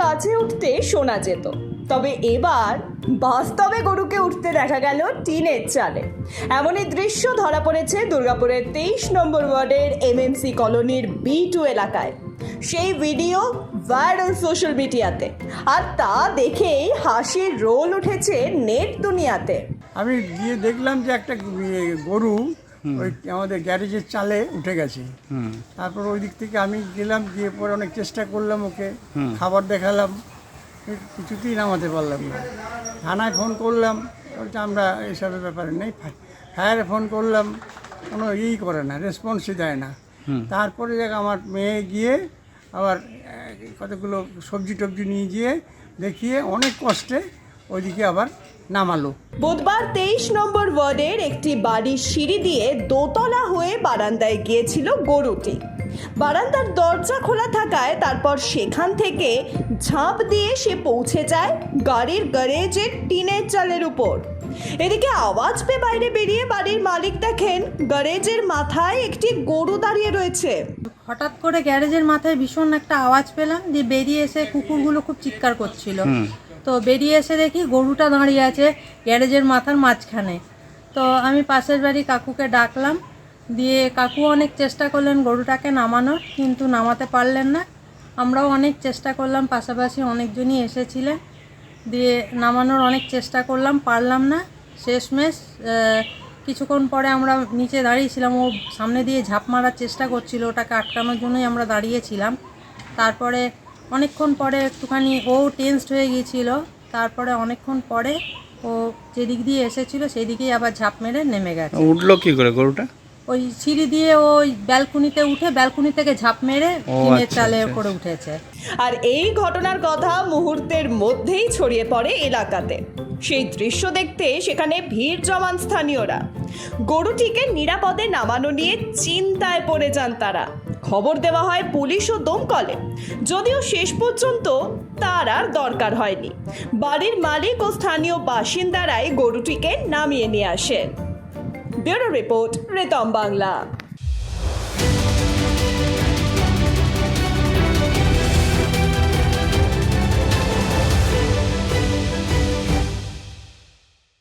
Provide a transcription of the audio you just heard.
গাছে উঠতে শোনা যেত। তবে এবার বাস্তবে গরুকে উঠতে দেখা গেল টিনের চালে। এমনই দৃশ্য ধরা পড়েছে দুর্গাপুরের তেইশ নম্বর ওয়ার্ডের এমএমসি কলোনির বি টু এলাকায়। সেই ভিডিও ভাইরাল সোশ্যাল মিডিয়াতে। আর তা দেখেই হাসির রোল উঠেছে নেট দুনিয়াতে। আমি গিয়ে দেখলাম যে একটা গরু ওই আমাদের গ্যারেজের চালে উঠে গেছে। তারপর ওই দিক থেকে আমি গেলাম গিয়ে পরে অনেক চেষ্টা করলাম ওকে। খাবার দেখালাম। কিছুতেই নামাতে পারলাম না। থানায় ফোন করলাম বলছে আমরা এইসবের ব্যাপারে নেই। ফায়ারে ফোন করলাম কোনো ইই করে না রেসপন্সই দেয় না। তারপরে দেখ আমার মেয়ে গিয়ে আবার কতগুলো সবজি টবজি নিয়ে গিয়ে দেখিয়ে অনেক কষ্টে ওইদিকে আবার নামালো। বুধবার তেইশ নম্বর ওয়ার্ডের একটি বাড়ির সিঁড়ি দিয়ে দোতলা হয়ে বারান্দায় গিয়েছিল গরুটি। বারান্দার দরজা খোলা থাকায় তারপর সেখান থেকে ঝাঁপ দিয়ে সে পৌঁছে যায় গাড়ির গ্যারেজের টিনের চালের উপর। এদিকে আওয়াজ পেয়ে বাইরে বেরিয়ে বাড়ির মালিক দেখেন গ্যারেজের মাথায় একটি গরু দাঁড়িয়ে রয়েছে। হঠাৎ করে গ্যারেজের মাথায় ভীষণ একটা আওয়াজ পেলাম যে বেরিয়ে এসে কুকুরগুলো খুব চিৎকার করছিল। তো বেরিয়ে এসে দেখি গরুটা দাঁড়িয়ে আছে গ্যারেজের মাথার মাঝখানে। তো আমি পাশের বাড়ি কাকুকে ডাকলাম, দিয়ে কাকু অনেক চেষ্টা করলেন গরুটাকে নামানোর, কিন্তু নামাতে পারলেন না। আমরাও অনেক চেষ্টা করলাম, পাশাপাশি অনেকজনই এসেছিলেন, দিয়ে নামানোর অনেক চেষ্টা করলাম, পারলাম না। শেষমেশ কিছুক্ষণ পরে আমরা নিচে দাঁড়িয়েছিলাম, ও সামনে দিয়ে ঝাঁপ মারার চেষ্টা করছিল, ওটাকে আটকানোর জন্যই আমরা দাঁড়িয়েছিলাম। তারপরে অনেকক্ষণ পরে একটুখানি ও টেন্সড হয়ে গিয়েছিল। তারপরে অনেকক্ষণ পরে ও যেদিক দিয়ে এসেছিল সেই দিকেই আবার ঝাঁপ মেরে নেমে গেছে। উঠল কি করে গরুটা? ওই সিঁড়ি দিয়ে ওই ব্যালকনিতে উঠে ব্যালকনি থেকে ঝাঁপ মেরে টিনের চালে। করে উঠেছে। আর এই ঘটনার কথা মুহূর্তের মধ্যেই ছড়িয়ে পড়ে এলাকাতে। সেই দৃশ্য দেখতে সেখানে ভিড় জমান স্থানীয়রা। গরুটিকে নিরাপদে নামানো নিয়ে চিন্তায় পড়ে যান তারা। খবর দেওয়া হয় পুলিশ ও দমকলে। যদিও শেষ পর্যন্ত তার আর দরকার হয়নি। বাড়ির মালিক ও স্থানীয় বাসিন্দারাই গরুটিকে নামিয়ে নিয়ে আসেন। ব্যুরো রিপোর্ট, রেতম বাংলা।